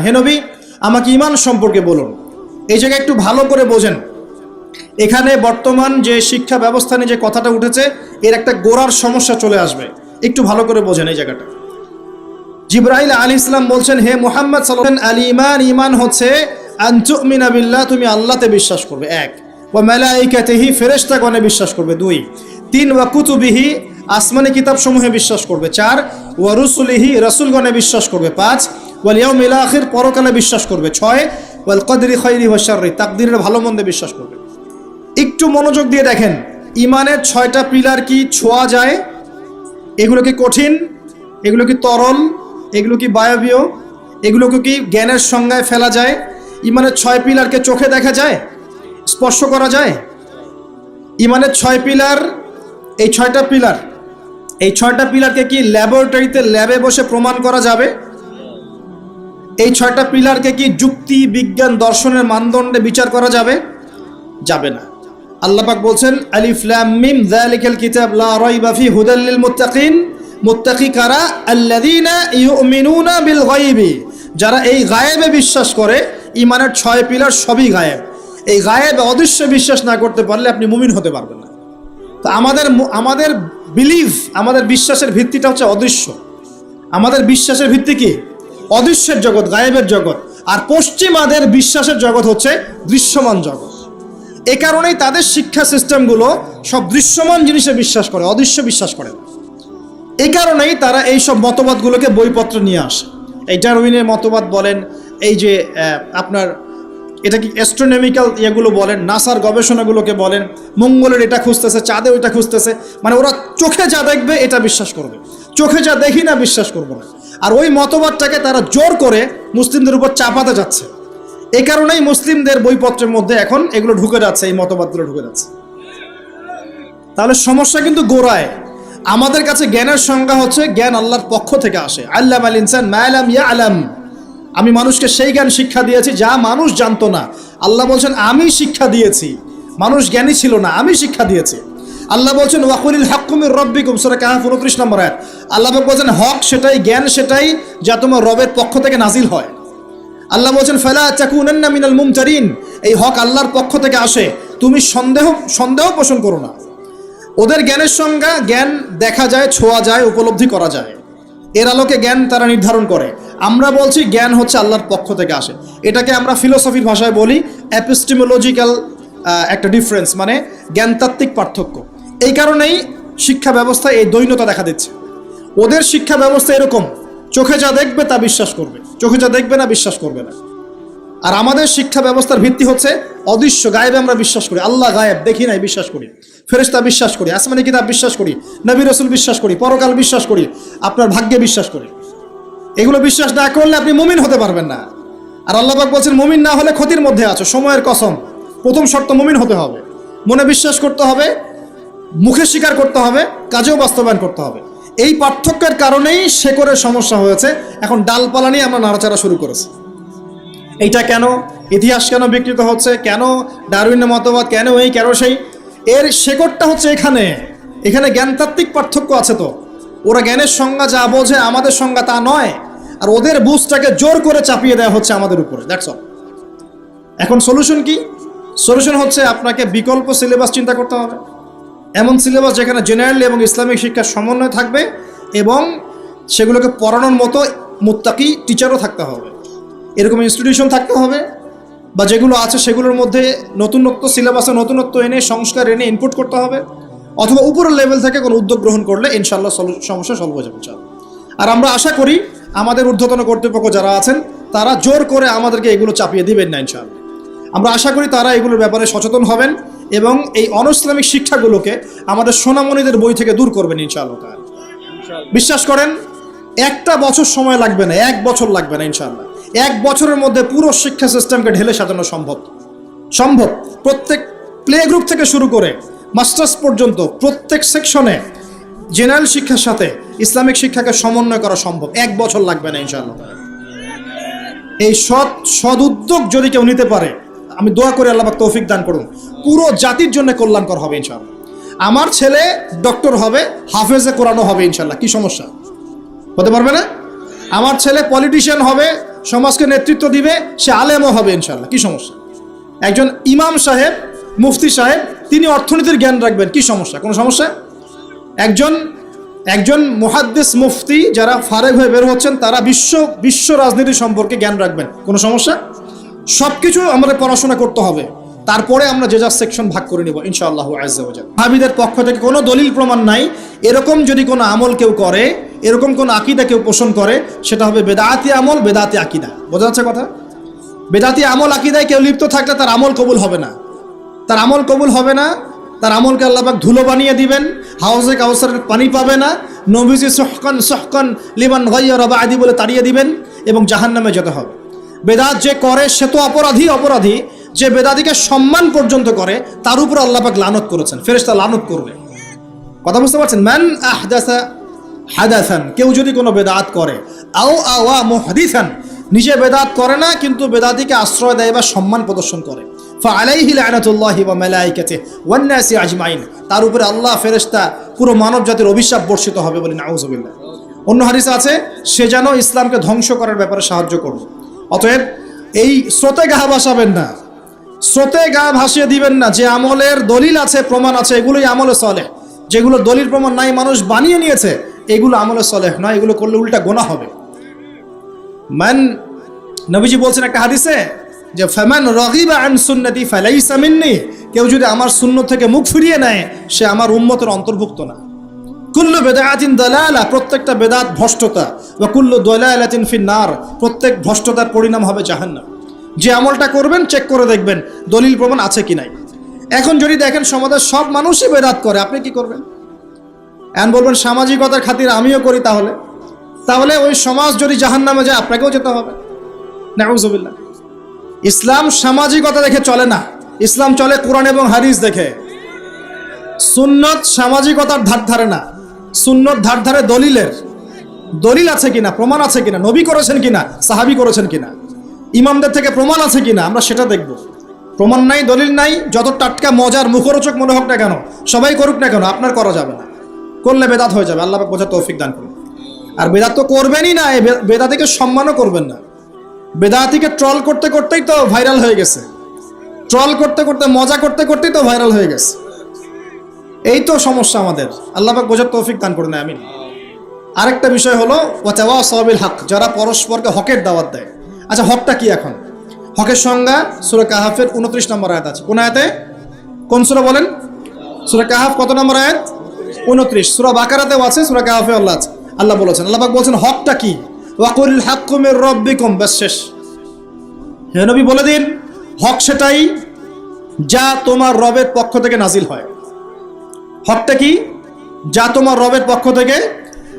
হে নবী, আমাকে ইমান সম্পর্কে বলুন। এই জায়গায় একটু ভালো করে বোঝেন। এখানে বর্তমান যে শিক্ষা ব্যবস্থা নিয়ে যে কথাটা উঠেছে, এর একটা গোড়ার সমস্যা চলে আসবে। একটু ভালো করে বোঝেন এই জায়গাটা। জিব্রাইল আলী ইসলাম বলছেন, হে মুহাম্মদ সাল্লাম আল ইমান ইমান হচ্ছে আনতুমিনা বিল্লাহ, তুমি আল্লাহতে বিশ্বাস করবে। এক ও মেলাইকাতেহি, ফেরেশতাগণে বিশ্বাস করবে। দুই, তিন, ওয়া কুতুবিহি, আসমানি কিতাব সমূহে বিশ্বাস করবে। চার, ওয়া রুসুলিহি, রাসূলগণে বিশ্বাস করবে। পাঁচ ওয়াল ইয়াউমিল আখির, পরকালে বিশ্বাস করবে। ছয়, ওয়াল কদরি ওয়া শাররি, তাকদীরের ভালো মন্দে বিশ্বাস করবে। একটু মনোযোগ দিয়ে দেখেন ইমানের ছয়টা পিলার কি ছোঁয়া যায়? এগুলো কি কঠিন? এগুলো কি তরল? এগুলো কি বায়বীয়? এগুলোকে কি জ্ঞানের সংজ্ঞায় ফেলা যায়? ইমানের ছয় পিলারকে চোখে দেখা যায়? স্পর্শ করা যায়? ইমানের ছয় পিলার, এই ছয়টা পিলার, এই ছয়টা পিলারকে কি ল্যাবরেটরিতে ল্যাবে বসে প্রমাণ করা যাবে? এই ছয়টা পিলারকে কি যুক্তি, বিজ্ঞান, দর্শনের মানদণ্ডে বিচার করা যাবে? যাবে না। আল্লাহ পাক বলছেন, আলিফ, লাম, মিম, যালিকাল কিতাব, লা রাইবা ফি হুদাল লিল মুত্তাকিন, মুত্তাকি কারা? আল্লাযীনা ইউমিনুনা বিল গায়বি। যারা এই গায়েবে বিশ্বাস করে ইমানের ছয় পিলার সবই গায়েব। এই গায়েবে অদৃশ্য বিশ্বাস না করতে পারলে আপনি মুমিন হতে পারবেন না। তো আমাদের আমাদের বিলিভ আমাদের বিশ্বাসের ভিত্তিটা হচ্ছে অদৃশ্য। আমাদের বিশ্বাসের ভিত্তি কি? অদৃশ্যের জগৎ, গায়েবের জগৎ, আর পশ্চিমাদের বিশ্বাসের জগৎ হচ্ছে দৃশ্যমান জগৎ। এ কারণেই তাদের শিক্ষা সিস্টেমগুলো সব দৃশ্যমান জিনিসে বিশ্বাস করে, অদৃশ্য বিশ্বাস করে। এই কারণেই তারা এই সব মতবাদগুলোকে বইপত্র নিয়ে আসে। এই ডারউইনের মতবাদ বলেন, এই যে আপনার, এটা কি অ্যাস্ট্রোনমিক্যাল ইয়েগুলো বলেন, নাসার গবেষণাগুলোকে বলেন, মঙ্গলের এটা খুঁজতেছে, চাঁদে ওইটা খুঁজতেছে মানে ওরা চোখে যা দেখবে এটা বিশ্বাস করবে। চোখে যা দেখি না, বিশ্বাস করব না। আর ওই মতবাদটাকে তারা জোর করে মুসলিমদের উপর চাপাতে যাচ্ছে। এই কারণেই মুসলিমদের বইপত্রের মধ্যে এখন এগুলো ঢুকে যাচ্ছে, এই মতবাদগুলো ঢুকে যাচ্ছে। তাহলে সমস্যা কিন্তু গোড়ায়। আমাদের কাছে জ্ঞানের সংজ্ঞা হচ্ছে জ্ঞান আল্লাহর পক্ষ থেকে আসে। আল্লাহ আল ইনসান মায়ালাম ইয়া আলাম। আমি মানুষকে সেই জ্ঞান শিক্ষা দিয়েছি যা মানুষ জানতো না। আল্লাহ বলছেন, আমি শিক্ষা দিয়েছি। মানুষ জ্ঞানী ছিল না, আমি শিক্ষা দিয়েছি। আল্লাহ বলছেন, ওয়াকুলিল হাক্কুমির রব্বিকুম সুরা কাহাফ উনত্রিশ নম্বর আল্লাহ বলছেন, হক সেটাই, জ্ঞান সেটাই যা তোমার রবের পক্ষ থেকে নাজিল হয়। আল্লাহ বলছেন, ফেলা চাকুনান্না মিনাল মুমতারিন এই হক আল্লাহর পক্ষ থেকে আসে। তুমি সন্দেহ সন্দেহ পোষণ করো না। ওদের জ্ঞানের সংজ্ঞা, জ্ঞান দেখা যায়, ছোঁয়া যায়, উপলব্ধি করা যায়। এর আলোকে জ্ঞান তারা নির্ধারণ করে। আমরা বলছি, জ্ঞান হচ্ছে আল্লাহর পক্ষ থেকে আসে। এটাকে আমরা ফিলোসফির ভাষায় বলি অ্যাপিস্টিমোলজিক্যাল একটা ডিফারেন্স মানে জ্ঞানতাত্ত্বিক পার্থক্য। এই কারণেই শিক্ষা ব্যবস্থায় এই দৈন্যতা দেখা দিচ্ছে। ওদের শিক্ষা ব্যবস্থা এরকম, চোখে যা দেখবে তা বিশ্বাস করবে, চোখে যা দেখবে না বিশ্বাস করবে না। আর আমাদের শিক্ষা ব্যবস্থার ভিত্তি হচ্ছে অদৃশ্য, গায়েবে আমরা বিশ্বাস করি, আল্লাহ গায়েব, দেখি নাই, বিশ্বাস করি, ফেরেশতা বিশ্বাস করি, আসমানি কিতাব বিশ্বাস করি, নবী রসুল বিশ্বাস করি, পরকাল বিশ্বাস করি, আপনার ভাগ্যে বিশ্বাস করি। এগুলো বিশ্বাস না করলে আপনি মুমিন হতে পারবেন না। আর আল্লাহবাক বলছেন, মুমিন না হলে ক্ষতির মধ্যে আছো, সময়ের কসম, প্রথম শর্ত মুমিন হতে হবে। মনে বিশ্বাস করতে হবে মুখে স্বীকার করতে হবে, কাজেও বাস্তবায়ন করতে হবে। এই পার্থক্যের কারণেই শেকরের সমস্যা হয়েছে। এখন ডালপালা নিয়ে আমরা নাড়াচাড়া শুরু করেছি। এইটা কেন? ইতিহাস কেন বিকৃত হচ্ছে? কেন ডারউইনের মতবাদ? কেন এই, কেন সেই? এর শেকড়টা হচ্ছে এখানে। এখানে জ্ঞানতাত্ত্বিক পার্থক্য আছে তো। ওরা জ্ঞানের সংজ্ঞা যা বোঝে, আমাদের সংজ্ঞা তা নয়। আর ওদের বুঝটাকে জোর করে চাপিয়ে দেওয়া হচ্ছে আমাদের উপরে। অল এখন সলিউশন কি? সলিউশন হচ্ছে আপনাকে বিকল্প সিলেবাস চিন্তা করতে হবে। এমন সিলেবাস যেখানে জেনারেল এবং ইসলামিক শিক্ষার সমন্বয় থাকবে এবং সেগুলোকে পড়ানোর মতো মুত্তাকি টিচারও থাকতে হবে। এরকম ইনস্টিটিউশন থাকতে হবে বা যেগুলো আছে সেগুলোর মধ্যে নতুনত্ব সিলেবাসে নতুনত্ব এনে, সংস্কার এনে ইনপুট করতে হবে অথবা উপরের লেভেল থেকে কোনো উদ্যোগ গ্রহণ করলে ইনশাল্লাহ সমস্যা সলভ হয়ে যাবে আর আমরা আশা করি আমাদের ঊর্ধ্বতন কর্তৃপক্ষ যারা আছেন, তারা জোর করে আমাদেরকে এগুলো চাপিয়ে দিবেন না ইনশাআল্লাহ। আমরা আশা করি তারা এগুলোর ব্যাপারে সচেতন হবেন এবং এই অনইসলামিক শিক্ষাগুলোকে আমাদের সোনামণিদের বই থেকে দূর করবেন ইনশাআল্লাহ। বিশ্বাস করেন, একটা বছর সময় লাগবে না, এক বছর লাগবে না ইনশাআল্লাহ। এক বছরের মধ্যে পুরো শিক্ষা সিস্টেমকে ঢেলে সাজানো সম্ভব। সম্ভব। প্রত্যেক প্লে গ্রুপ থেকে শুরু করে মাস্টার্স পর্যন্ত প্রত্যেক সেকশনে জেনারেল শিক্ষার সাথে ইসলামিক শিক্ষাকে সমন্বয় করা সম্ভব। এক বছর লাগবে না ইনশাআল্লাহ এই সৎ, সদ উদ্যোগ যদি কেউ নিতে পারে আমি দোয়া করে আল্লাহ তৌফিক দান করুন। পুরো জাতির জন্য কল্যাণকর হবে ইনশাআল্লাহ। আমার ছেলে ডক্টর হবে, হাফেজে কোরআনও হবে ইনশাল্লাহ কি সমস্যা? হতে পারবে না? আমার ছেলে পলিটিশিয়ান হবে, সমাজকে নেতৃত্ব দিবে, সে আলেমও হবে ইনশাল্লাহ কি সমস্যা? একজন ইমাম সাহেব, মুফতি সাহেব, তিনি অর্থনীতির জ্ঞান রাখবেন। কি সমস্যা? কোনো সমস্যা? একজন একজন মুহাদ্দিস মুফতি যারা ফারেক হয়ে বের হচ্ছেন, তারা বিশ্ব বিশ্ব রাজনীতি সম্পর্কে জ্ঞান রাখবেন। কোনো সমস্যা? সব কিছু আমাদের পড়াশোনা করতে হবে। তারপরে আমরা যে যা সেকশন ভাগ করে নিব, ইনশাআল্লাহ ভাবিদের পক্ষ থেকে কোনো দলিল প্রমাণ নাই। এরকম যদি কোনো আমল কেউ করে, এরকম কোনো আকিদা কেউ পোষণ করে, সেটা হবে বেদাতি আমল বেদাতি আকিদা। বোঝা যাচ্ছে কথা? বেদাতি আমল, আকিদায় কেউ লিপ্ত থাকলে তার আমল কবুল হবে না। তার আমল কবুল হবে না। তার আমলকে আল্লাহবাক ধুলো বানিয়ে দিবেন। হাউসে কাউসারের পানি পাবে না। নবীজি সহকান সহকান লিমান গাইয়া রবা আদি বলে তাড়িয়ে দিবেন এবং জাহান্নামে যেতে হবে। বেদাত যে করে, সে তো অপরাধী অপরাধী। যে বেদাদিকে সম্মান পর্যন্ত করে, তার উপর আল্লাপাক লানত করেছেন। ফেরেশতা লানত করবে। কথা বুঝতে পারছেন? ম্যান আহদাসা হাদাসান, কেউ যদি কোনো বেদাত করে, আও আওয়া মুহাদিসান নিজে বেদাত করে না, কিন্তু বেদাতিকে আশ্রয় দেয় বা সম্মান প্রদর্শন করে। আজমাইন, তার উপরে আল্লাহ ফেরেশতা পুরো মানব জাতির অভিশাপ বর্ষিত হবে বলে নাউজুবিল্লাহ। অন্য হাদিস আছে, সে যেন ইসলামকে ধ্বংস করার ব্যাপারে সাহায্য করবে। অতএব এই স্রোতে গা ভাসাবেন না। স্রোতে গা ভাসিয়ে দিবেন না। যে আমলের দলিল আছে, প্রমাণ আছে, এগুলোই আমলে চলে যেগুলো দলিল প্রমাণ নাই, মানুষ বানিয়ে নিয়েছে, এগুলো আমলে চলে নয়। এগুলো করলে উল্টা গোনা হবে। মান নবীজি বলছেন একটা হাদিসে যে, ফেমান রগিবা আন সুন্নতি ফালাইসা মিন্নি। কেউ যদি আমার শূন্য থেকে মুখ ফিরিয়ে নেয়, সে আমার উম্মতের অন্তর্ভুক্ত না। কুল্লু বেদায়াতিন দালালা, প্রত্যেকটা বেদাত ভ্রষ্টতা বা কুল্লু দলালাতিন ফিন্নার, প্রত্যেক ভ্রষ্টতার পরিণাম হবে জাহান্নাম। যে আমলটা করবেন চেক করে দেখবেন দলিল প্রমাণ আছে কি নাই। এখন যদি দেখেন সমাজের সব মানুষই বেদাত করে, আপনি কি করবেন? এখন বলবেন, সামাজিকতার খাতির আমিও করি তাহলে। তাহলে ওই সমাজ যদি জাহান নামে যায়, আপনাকেও যেতে হবে। নাউজুবিল্লাহ। ইসলাম সামাজিকতা দেখে চলে না। ইসলাম চলে কোরআন এবং হাদিস দেখে। সুন্নত সামাজিকতার ধার ধারে না। সুন্নত ধার ধারে দলিলের। দলিল আছে কিনা, প্রমাণ আছে কিনা, নবী করেছেন কিনা, সাহাবি করেছেন কিনা, ইমামদের থেকে প্রমাণ আছে কিনা, আমরা সেটা দেখব। প্রমাণ নাই, দলিল নাই, যত টাটকা, মজার, মুখরোচক মনে হোক না কেন, সবাই করুক না কেন, আপনার করা যাবে না। করলে বেদাত হয়ে যাবে, আল্লাহ বোঝা তৌফিক দান করুন। আর বেদাত তো করবেনই না বেদাতিকে সম্মানও করবেন না। বেদাতিকে ট্রল করতে করতেই তো ভাইরাল হয়ে গেছে। ট্রল করতে করতে, মজা করতে করতেই তো ভাইরাল হয়ে গেছে। এই তো সমস্যা আমাদের। আল্লাহ পাক বোঝার তৌফিক দান করে করুন, আমিন। আরেকটা বিষয় হলো ওয়াতাওয়া সবিল হক, যারা পরস্পরকে হকের দাওয়াত দেয়। আচ্ছা হকটা কি এখন? হকের সংজ্ঞা সুরা কাহাফের উনত্রিশ নম্বর আয়াত আছে। কোন আয়াতে? কোন সুরা বলেন? সুরা কাহাফ কত নম্বর আয়াত? উনত্রিশ। সুরা বাকারাতেও আছে, সুরা কাহাফে আল্লাহ আছে। আল্লাহ বলেছেন, আল্লাহ পাক বলছেন, হকটা কি? ওয়াকুল হাক্কুমের রব্বিকুম, ব্যাস শেষ। হে নবী, বলে দিন, হক সেটাই যা তোমার রবের পক্ষ থেকে নাজিল হয়। হকটা কি? যা তোমার রবের পক্ষ থেকে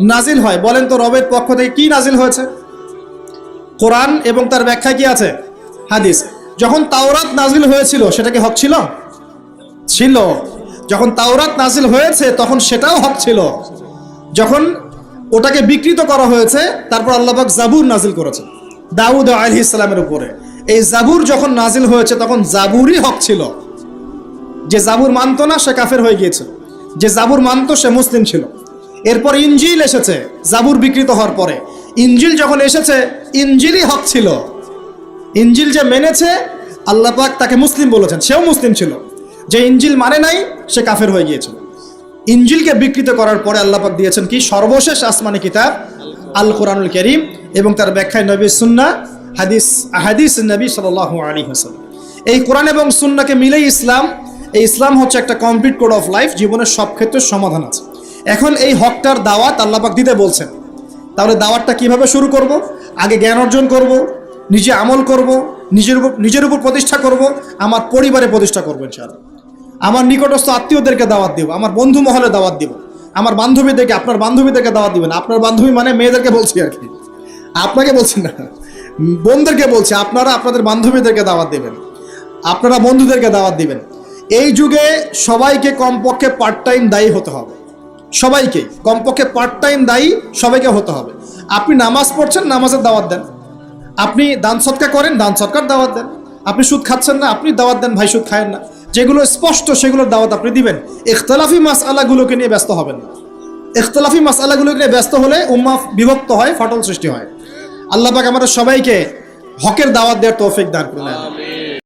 নাজিল হয়। বলেন তো রবের পক্ষ থেকে কি নাজিল হয়েছে? কোরআন এবং তার ব্যাখ্যা কি আছে? হাদিস। যখন তাওরাত নাজিল হয়েছিল, সেটা কি হক ছিল? ছিল। যখন তাওরাত নাজিল হয়েছে, তখন সেটাও হক ছিল। যখন ওটাকে বিকৃত করা হয়েছে, তারপর আল্লাহবাক জাবুর নাজিল করেছে। দাউদ আলহি ইসলামের উপরে। এই জাবুর যখন নাজিল হয়েছে, তখন জাবুরই হক ছিল। যে জাবুর মানতো না, সে কাফের হয়ে গিয়েছিল যে জাবুর মানতো সে মুসলিম ছিল। এরপর ইঞ্জিল এসেছে, জাবুর বিকৃত হওয়ার পরে। ইঞ্জিল যখন এসেছে ইঞ্জিলই হক ছিল। ইঞ্জিল যে মেনেছে, আল্লাহ পাক তাকে মুসলিম বলেছেন, সেও মুসলিম ছিল। যে ইঞ্জিল মানে নাই, সে কাফের হয়ে গিয়েছিল। ইঞ্জিলকে বিকৃত করার পরে আল্লাহ পাক দিয়েছেন কি? সর্বশেষ আসমানি কিতাব আল কোরআনুল করিম এবং তার ব্যাখ্যায় নবী সুন্না হাদিস হাদিস নবী সাল আলী হাসান এই কোরআন এবং সুন্নাকে মিলেই ইসলাম এই ইসলাম হচ্ছে একটা কমপ্লিট কোড অফ লাইফ জীবনের সব ক্ষেত্রে সমাধান আছে। এখন এই হকটার দাওয়াত আল্লাহ পাক দিতে বলছেন। তাহলে দাওয়াতটা কীভাবে শুরু করব? আগে জ্ঞান অর্জন করব, নিজে আমল করব, নিজের উপর নিজের উপর প্রতিষ্ঠা করব, আমার পরিবারে প্রতিষ্ঠা করব ইনশাআল্লাহ। আমার নিকটস্থ আত্মীয়দেরকে দাওয়াত দিব, আমার বন্ধু মহলে দাওয়াত দিব, আমার বান্ধবীদেরকে আপনার বান্ধবীদেরকে দাওয়াত দিবেন আপনার বান্ধবী মানে মেয়েদেরকে বলছি আর কি। আপনাকে বলছি না, বোনদেরকে বলছি, আপনারা আপনাদের বান্ধবীদেরকে দাওয়াত দিবেন, আপনারা বন্ধুদেরকে দাওয়াত দিবেন। এই যুগে সবাইকে কমপক্ষে পার্ট টাইম দায়ী হতে হবে। সবাইকে, কমপক্ষে পার্ট টাইম দায়ী সবাইকে হতে হবে। আপনি নামাজ পড়ছেন, নামাজের দাওয়াত দেন। আপনি দান সৎকা করেন, দান সৎকার দাওয়াত দেন। আপনি সুদ খাচ্ছেন না, আপনি দাওয়াত দেন, ভাই সুদ খায়েন না। যেগুলো স্পষ্ট, সেগুলোর দাওয়াত আপনি দিবেন। ইখতলাফি মাস আলাগুলোকে নিয়ে ব্যস্ত হবেন না। ইখতলাফি মাস আলাগুলোকে নিয়ে ব্যস্ত হলে উম্মা বিভক্ত হয়, ফাটল সৃষ্টি হয়। আল্লাহ পাক আমাদের সবাইকে হকের দাওয়াত দেওয়ার তৌফিক দান করুন।